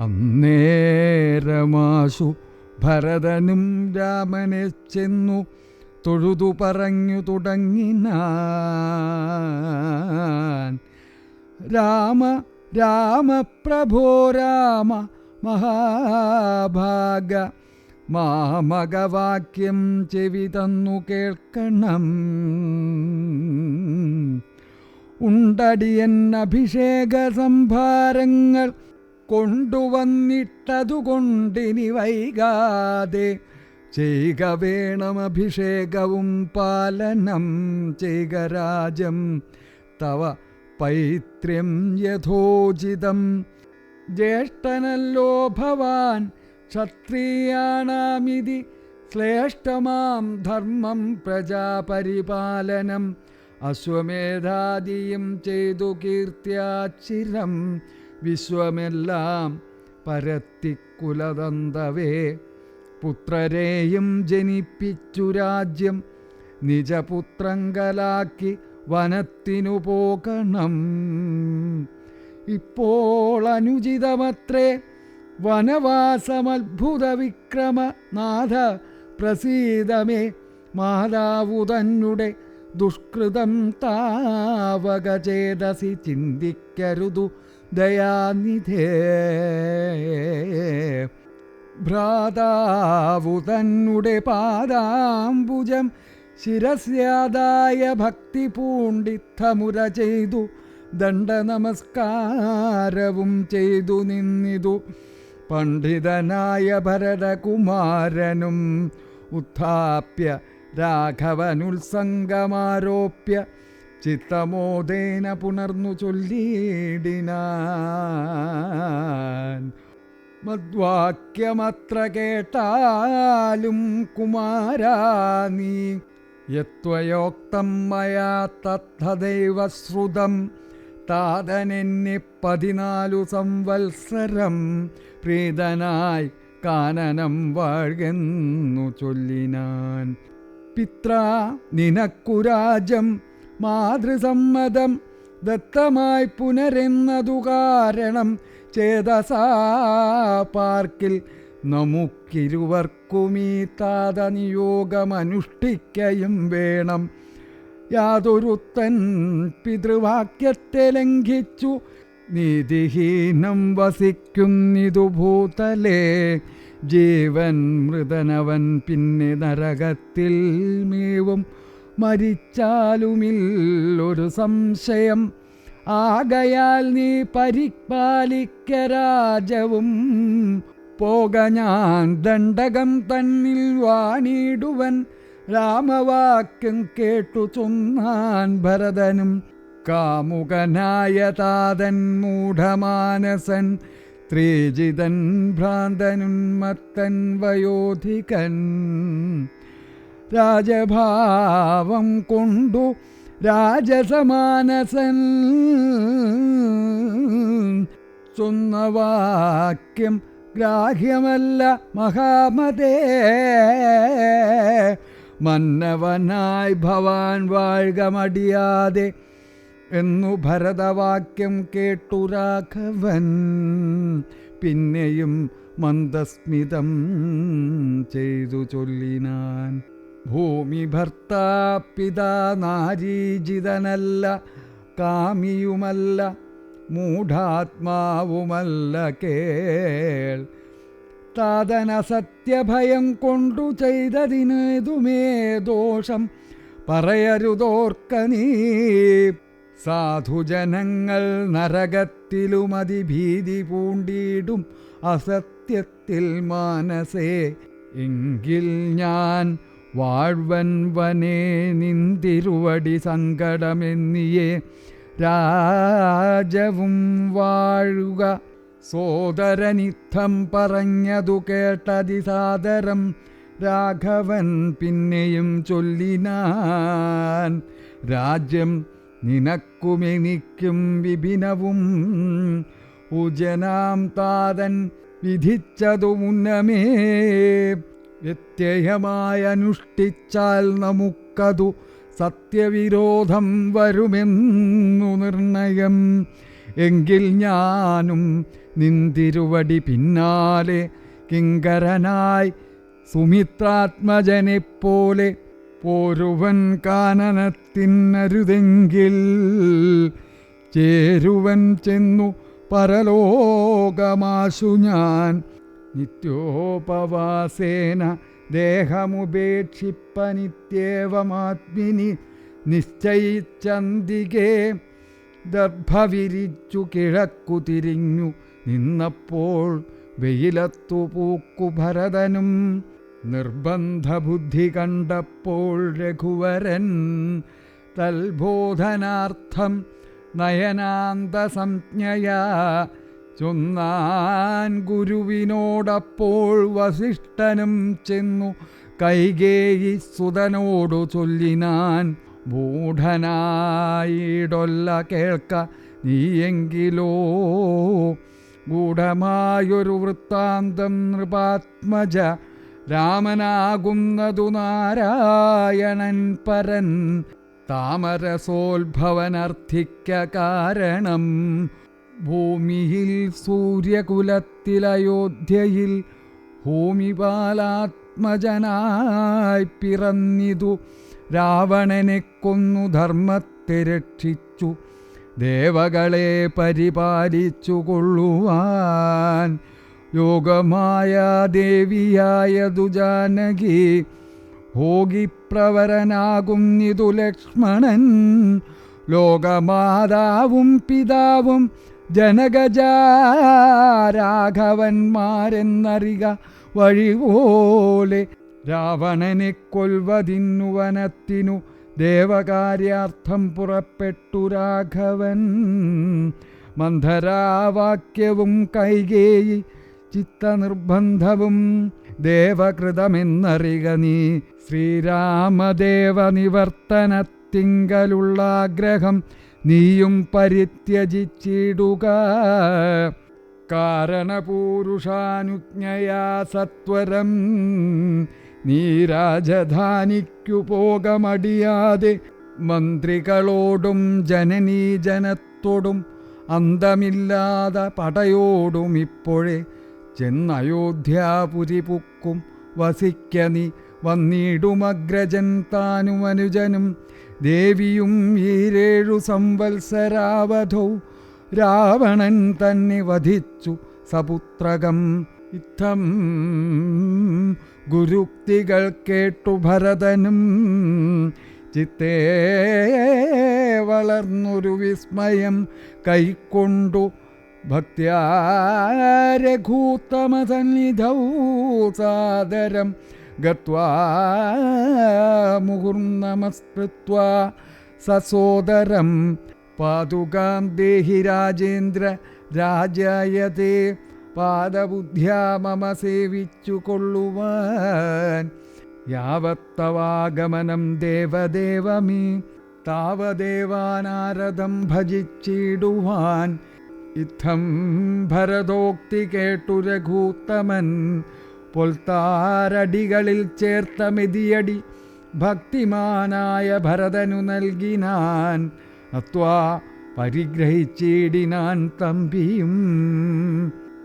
അന്നേരമാശു ഭരതനും രാമനെ ചെന്നു തൊഴുതു പറഞ്ഞു തുടങ്ങിനാൻ. രാമ രാമപ്രഭോ രാമ മഹാഭാഗ മാമകവാക്യം ചെവി തന്നു കേൾക്കണം. ഉണ്ടടിയൻ അഭിഷേക സംഭാരങ്ങൾ കൊണ്ടുവന്നിട്ടതുകൊണ്ടിനി വൈകാതെ ചെയ്യുക വേണം അഭിഷേകവും പാലനം ചെയ്യുക രാജം തവ പൈത്രം യഥോചിതം. ജ്യേഷ്ഠനല്ലോ ഭവാൻ ക്ഷത്രിയാണാമിതി ശ്ലേഷ്ഠമാം ധർമ്മം പ്രജാപരിപാലനം. അശ്വമേധാദിയും ചെയ്തു കീർത്തിയാച്ചിരം. വിശ്വമെല്ലാം പരത്തിക്കുലതന്തവേ പുത്രരെയും ജനിപ്പിച്ചു രാജ്യം നിജപുത്രങ്കലാക്കി വനത്തിനു പോകണം. ഇപ്പോൾ അനുചിതമത്രേ വനവാസമത്ഭുത വിക്രമനാഥ പ്രസീതമേ മാതാവു തന്നെ ദുഷ്കൃതം താവകചേതസി ചിന്തിക്കരുതു ദയാനിധേ ഭ്രാതാവു തന്നെ പാദാംബുജം ശിരസ്യാദായ ഭക്തി പൂണ്ടിത്തമുര ചെയ്തു ദണ്ഡ നമസ്കാരവും ചെയ്തു നിന്നിതു. പണ്ഡിതനായ ഭരതകുമാരനും ഉത്ഥാപ്യ രാഘവനുത്സംഗമാരോപ്യ ചിത്തമോദേന പുണർന്നു ചൊല്ലിയിടിനാൻ. മദ്വാക്യമത്ര കേട്ടാലും കുമാരാ നീ. യത്വയോക്തം മയാ തദ്ധദൈവശ്രുതം. താതനെന്നെ പതിനാലു സംവത്സരം പ്രീതനായി കാനനം വാഴ്കെന്നു ചൊല്ലിനാൻ. പിത്ര നിനക്കുരാജം മാതൃസമ്മതം ദത്തമായി പുനരെന്നതു കാരണം ചേതസാ പാർക്കിൽ നമുക്കിരുവർക്കുമീ താതനിയോഗമനുഷ്ഠിക്കയും വേണം. യാതൊരുത്തൻ പിതൃവാക്യത്തെ ലംഘിച്ചു നീതിഹീനം വസിക്കുന്നിതു ഭൂതലേ. ജീവൻ മൃതനവൻ പിന്നെ നരകത്തിൽ മേവും മരിച്ചാലുമില്ലൊരു സംശയം. ആകയാൽ നീ പരിപാലിക്ക രാജവും പോക ഞാൻ ദണ്ഡകം തന്നിൽ വാണിടുവൻ. രാമവാക്യം കേട്ടു ചൊന്നാൻ ഭരതനും. കാമുകനായ താതൻ മൂഢമാനസൻ. ത്രിജിതൻ ഭ്രാന്തനുന്മത്തൻ വയോധികൻ. രാജഭാവം കൊണ്ടു രാജസമാനസൻ. ചൊന്ന വാക്യം ഗ്രാഹ്യമല്ല മഹാമതേ. മന്നവനായി ഭവാൻ വാഴ്ക മടിയാതെ എന്നു ഭരതവാക്യം കേട്ടു രാഘവൻ. പിന്നെയും മന്ദസ്മിതം ചെയ്തു ചൊല്ലിനാൻ. ഭൂമി ഭർത്താ പിതാ നാരീജിതനല്ല കാമിയുമല്ല മൂഢാത്മാവുമല്ല കേൾ. താതന സത്യഭയം കൊണ്ടു ചെയ്തതിനേതുമേ ദോഷം പറയരുതോർക്ക നീ സാധുജനങ്ങൾ നരകത്തിലും അതിഭീതി പൂണ്ടിടും അസത്യത്തിൽ മാനസേ എങ്കിൽ ഞാൻ വാഴ്വൻ വനേ നിന്തിരുവടി സങ്കടമെന്നിയേ. രാജവും വാഴുക സോദരനിത്തം പറഞ്ഞതു കേട്ടതിസാദരം രാഘവൻ പിന്നെയും ചൊല്ലിനാൻ. രാജ്യം നിനക്കുമെനിക്കും വിഭിനവും. ഉജനാം താതൻ വിധിച്ചതു മുന്നമേ വ്യത്യയമായി അനുഷ്ഠിച്ചാൽ നമുക്കതു സത്യവിരോധം വരുമെന്നു നിർണയം. എങ്കിൽ ഞാനും നിന്തിരുവടി പിന്നാലെ കിങ്കരനായി സുമിത്രാത്മജനെപ്പോലെ പോരുവൻ കാനനത്തിന്നരുതെങ്കിൽ ചേരുവൻ ചെന്നു പരലോകമാശു ഞാൻ നിത്യോപവാസേന ദേഹമുപേക്ഷിപ്പനിത്യേവമാത്മിനി നിശ്ചയിച്ചന്തികേ ദർഭവിരിച്ചു കിഴക്കു തിരിഞ്ഞു നിന്നപ്പോൾ വെയിലത്തു പൂക്കു ഭരതനും നിർബന്ധബുദ്ധി കണ്ടപ്പോൾ രഘുവരൻ തൽബോധനാർത്ഥം നയനാന്തസംജ്ഞയാ ചൊന്നാൻ ഗുരുവിനോടപ്പോൾ വസിഷ്ഠനും ചെന്നു. കൈകേയി സുതനോടു ചൊല്ലിനാൻ മൂഢനായിടൊല്ല കേൾക്ക നീയെങ്കിലോ. ഗൂഢമായൊരു വൃത്താന്തം നൃപാത്മജ രാമനാകുന്നതു നാരായണൻ പരൻ. താമരസോത്ഭവനർത്ഥിക്ക കാരണം ഭൂമിയിൽ സൂര്യകുലത്തിലയോധ്യയിൽ ഭൂമിപാലാത്മജനായി പിറന്നിതു. രാവണനെ കൊന്നു ധർമ്മത്തെ രക്ഷിച്ചു. ദേവകളെ പരിപാലിച്ചു കൊള്ളുവാൻ യോഗമായ ദേവിയായ ദുജാനകി ഭോഗിപ്രവരനാകുന്നിതു ലക്ഷ്മണൻ. ലോകമാതാവും പിതാവും ജനകജാരാഘവന്മാരെന്നറിക വഴിപോലെ രാവണനെ കൊൽവതിന്നു വനത്തിനു ദേവകാര്യാർത്ഥം പുറപ്പെട്ടു രാഘവൻ. മന്ധരാവാക്യവും കൈകേയി ചിത്തനിർബന്ധവും ദേവകൃതമെന്നറിക നീ ശ്രീരാമദേവ നിവർത്തനത്തിങ്കലുള്ള ആഗ്രഹം നീയും പരിത്യജിച്ചിടുക. കാരണപൂരുഷാനുജ്ഞയാ സത്വരം. നീ രാജധാനിക്കു പോകമടിയാതെ മന്ത്രികളോടും ജനനീജനത്തോടും അന്തമില്ലാതെ പടയോടും ഇപ്പോഴേ ചെന്നയോധ്യാപുരി പുക്കും വസിക്ക നീ വന്നിടുമഗ്രജൻ താനും അനുജനും. ദേവിയും ഈരേഴു സംവത്സരാവധോ. രാവണൻ തന്നെ വധിച്ചു സപുത്രകം. ഇത്തം ഗുരുക്തികൾ കേട്ടു ഭരതനും. ചിത്തേ വളർന്നൊരു വിസ്മയം കൈക്കൊണ്ടു. ഭക്തിയാരഘൂത്തമസന്നിധൗ സാദരം ഗത്വാ മുഹുർനമസ്കൃത്വാ സസോദരം. പാതുകാം ദേഹി രാജേന്ദ്ര രാജായതേ. പാദബുദ്ധ്യാ മമ സേവിച്ചു കൊള്ളുവാൻ. യാവത്തവാഗമനം ദേവദേവമീ. താവദേവാനാരദം ഭജിച്ചിടുവാൻ. ഇത്തം ഭരതോക്തി കേട്ടു രഘൂത്തമൻ. പൊൽത്താരടികളിൽ ചേർത്ത മെതിയടി ഭക്തിമാനായ ഭരതനു നൽകിനാൻ അത്വാ പരിഗ്രഹിച്ചിടിനാൻ തമ്പിയും.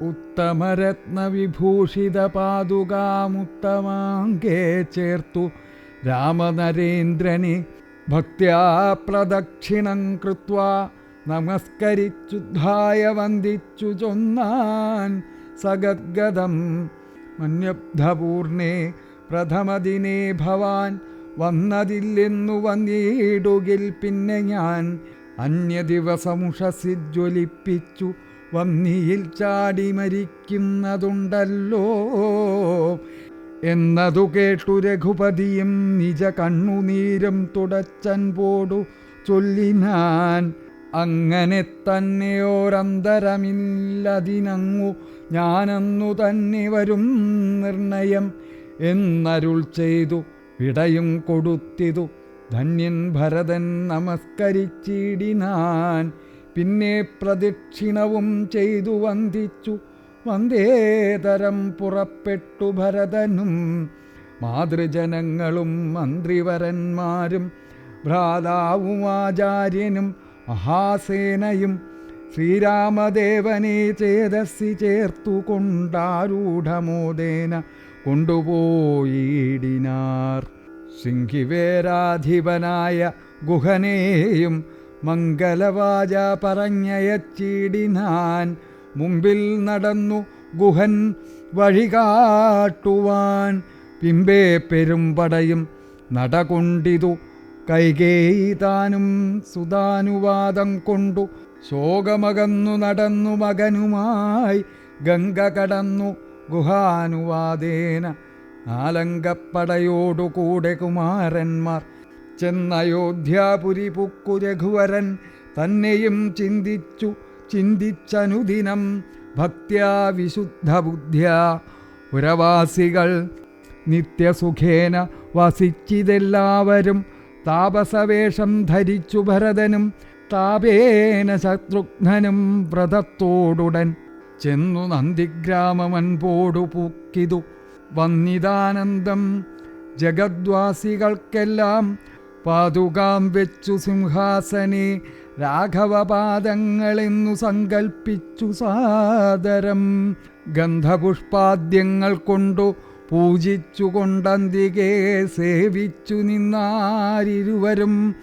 ഉത്തമരത്നവിഭൂഷിത പാതുകാമുത്തമാങ്കേ ചേർത്തു രാമനരേന്ദ്രനെ. ഭക്ത്യാ പ്രദക്ഷിണം കൃത്വാ നമസ്കരിച്ചുദ്ധായ വന്ദിച്ചു ചൊന്നാൻ. സഗദ്ഗതം മന്യബ്ധപൂർണേ പ്രഥമദിനേ ഭവാൻ വന്നതില്ലെന്നു വന്നിടുകിൽ പിന്നെ ഞാൻ അന്യദിവസമുഷസി ജ്വലിപ്പിച്ചു വന്നിയിൽ ചാടി മരിക്കുന്നതുണ്ടല്ലോ എന്നതു കേട്ടു രഘുപതിയും നിജ കണ്ണുനീരും തുടച്ചൻ പോടു ചൊല്ലിനാൻ. അങ്ങനെ തന്നെ ഓരന്തരമില്ലതിനങ്ങു ഞാനന്നു തന്നെ വരും നിർണയം എന്നരുൾ ചെയ്തു. വിടയും കൊടുത്തിതു. ധന്യൻ ഭരതൻ നമസ്കരിച്ചിടിനാൻ പിന്നെ പ്രദക്ഷിണവും ചെയ്തു വന്ദിച്ചു. വന്ദേതരം പുറപ്പെട്ടു ഭരതനും. മാതൃജനങ്ങളും മന്ത്രിവരന്മാരും ഭ്രാതാവും ആചാര്യനും മഹാസേനയും ശ്രീരാമദേവനെ ചേതസ്സി ചേർത്തു കൊണ്ടാരൂഢമോദേന കൊണ്ടുപോയിടിനാർ. സിംഹിവേരാധിപനായ ഗുഹനേയും മംഗലവാച പറഞ്ഞയച്ചിടിനാൻ. മുമ്പിൽ നടന്നു ഗുഹൻ വഴികാട്ടുവാൻ. പിമ്പേ പെരുമ്പടയും നടകൊണ്ടിതു കൈകേയിതാനും സുതാനുവാദം കൊണ്ടു. ശോകമകന്നു നടന്നു മകനുമായി ഗംഗ കടന്നു ഗുഹാനുവാദേന ആലങ്കപ്പടയോടുകൂടെ കുമാരന്മാർ. ചെന്നയോധ്യാപുരി പുക്കു രഘുവരൻ തന്നെയും ചിന്തിച്ചു ചിന്തിച്ചനുദിനം ഭക്ത്യാ വിശുദ്ധ ബുദ്ധ്യാ. പുരവാസികൾ നിത്യസുഖേന വസിച്ചിതെല്ലാവരും താപസവേഷം ധരിച്ചു ഭരതനും താപേന ശത്രുഘ്നനും വ്രതത്തോടുടൻ ചെന്നു നന്ദിഗ്രാമമൻപോടു പൂക്കിതു. വന്നിതാനന്ദം ജഗദ്വാസികൾക്കെല്ലാം പാതുകാം വെച്ചു സിംഹാസനെ. രാഘവപാദങ്ങളെന്നു സങ്കൽപ്പിച്ചു സാദരം. ഗന്ധപുഷ്പാദ്യങ്ങൾ കൊണ്ടു പൂജിച്ചുകൊണ്ടന്തികെ സേവിച്ചു നിന്നാരിരുവരും.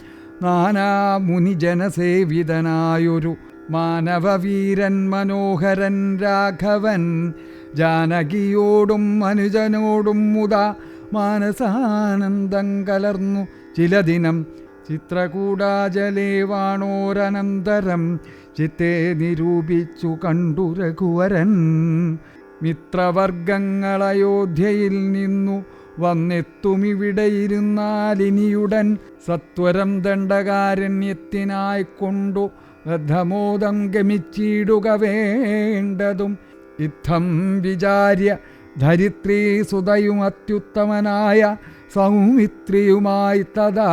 നാനാ മുനിജനസേവിതനായൊരു മാനവവീരൻ മനോഹരൻ രാഘവൻ ജാനകിയോടും അനുജനോടും മുത മാനസാനന്ദം കലർന്നു. ചില ദിനം ചിത്രകൂടാജലേവാണോരനന്തരം ചിത്തെ നിരൂപിച്ചു കണ്ടു രഘുവരൻ. മിത്രവർഗങ്ങളയോധ്യയിൽ നിന്നു വന്നെത്തുമിവിടെയിരുന്നാലിനിയുടൻ സത്വരം ദണ്ഡകാരണ്യത്തിനായിക്കൊണ്ടു ഗമിച്ചിടുക വേണ്ടതും. ഇത്തം വിചാര്യ ധരിത്രീ സുതയും അത്യുത്തമനായ സൗമിത്രിയുമായി തഥാ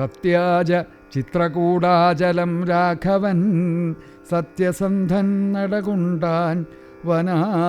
തത്യാജ ചിത്രകൂടാചലം രാഘവൻ സത്യസന്ധൻ നടകുണ്ടാൻ വനാന്തരേ.